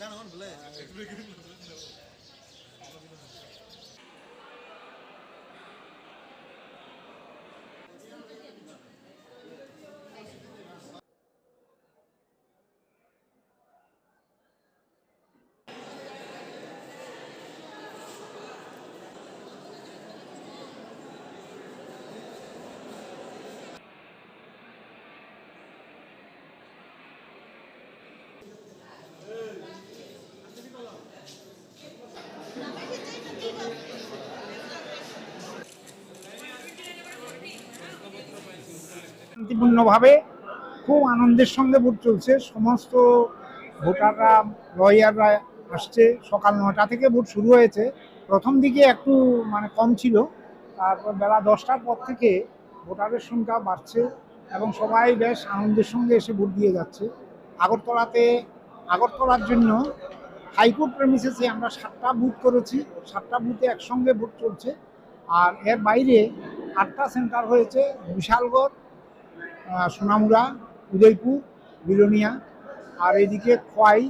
গান গান বলে? শান্তিপূর্ণভাবে খুব আনন্দের সঙ্গে ভোট চলছে। সমস্ত ভোটাররা লয়াররা আসছে। সকাল নটা থেকে ভোট শুরু হয়েছে। প্রথম দিকে একটু মানে কম ছিল। তারপর বেলা দশটার পর থেকে ভোটারের সংখ্যা বাড়ছে এবং সবাই বেশ আনন্দের সঙ্গে এসে ভোট দিয়ে যাচ্ছে। আগরতলাতে, আগরতলার জন্য হাইকোর্ট প্রেমিসেসে আমরা সাতটা বুথ করেছি। সাতটা বুথে একসঙ্গে ভোট চলছে। আর এর বাইরে আটটা সেন্টার হয়েছে, বিশালগড় সোনামুড়া, উদয়পুর, বিলোনিয়া, আর এদিকে খোয়াই,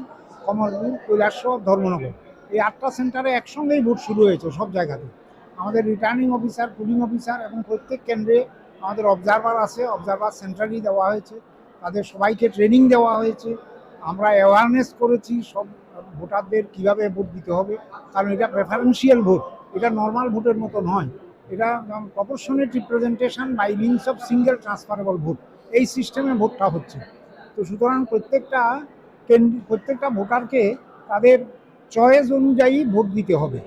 কমলপুর কৈলাসর ধর্মনগর। এই আটটা সেন্টারে একসঙ্গেই ভোট শুরু হয়েছে সব জায়গাতে। আমাদের রিটার্নিং অফিসার পুলিং অফিসার এবং প্রত্যেক কেন্দ্রে আমাদের অবজারভার আছে অবজারভার সেন্টারই দেওয়া হয়েছে। তাদের সবাইকে ট্রেনিং দেওয়া হয়েছে। আমরা অ্যাওয়ারনেস করেছি সব ভোটারদের কীভাবে ভোট দিতে হবে। কারণ এটা প্রেফারেন্সিয়াল ভোট, এটা নর্মাল ভোটের মতো নয় এটা proportionate representation by means of single transferable vote এই সিস্টেমে ভোটটা হচ্ছে। তো সুতরাং প্রত্যেকটা প্রত্যেকটা ভোটারকে তাদের চয়েস অনুযায়ী ভোট দিতে হবে।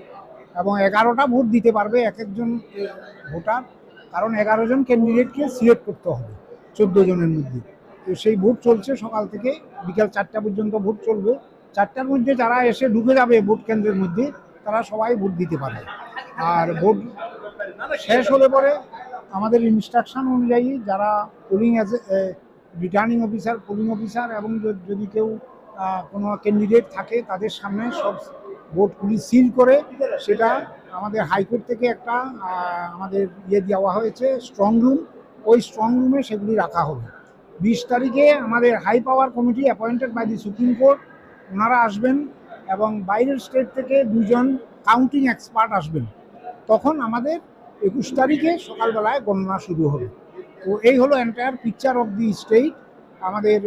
এবং এগারোটা ভোট দিতে পারবে এক একজন ভোটার, কারণ এগারো জন ক্যান্ডিডেটকে সিলেক্ট করতে হবে চোদ্দ জনের মধ্যে। তো সেই ভোট চলছে সকাল থেকে বিকাল চারটা পর্যন্ত ভোট চলবে। চারটার মধ্যে যারা এসে ঢুকে যাবে ভোট কেন্দ্রের মধ্যে, তারা সবাই ভোট দিতে পারবে। আর ভোট শেষ হলে পরে আমাদের ইনস্ট্রাকশন অনুযায়ী যারা polling returning officer polling officer এবং যদি কেউ কোনো ক্যান্ডিডেট থাকে তাদের সামনে সব ভোটগুলি সিল করে সেটা আমাদের হাইকোর্ট থেকে একটা আমাদের ইয়ে দেওয়া হয়েছে স্ট্রং রুম ওই স্ট্রং রুমে সেগুলি রাখা হবে। বিশ তারিখে আমাদের high power committee appointed by the supreme court ওনারা আসবেন এবং বাইরের স্টেট থেকে দুজন কাউন্টিং এক্সপার্ট আসবেন। তখন আমাদের একুশ তারিখে সকালবেলায় গণনা শুরু হবে। তো এই হলো entire picture of the state আমাদের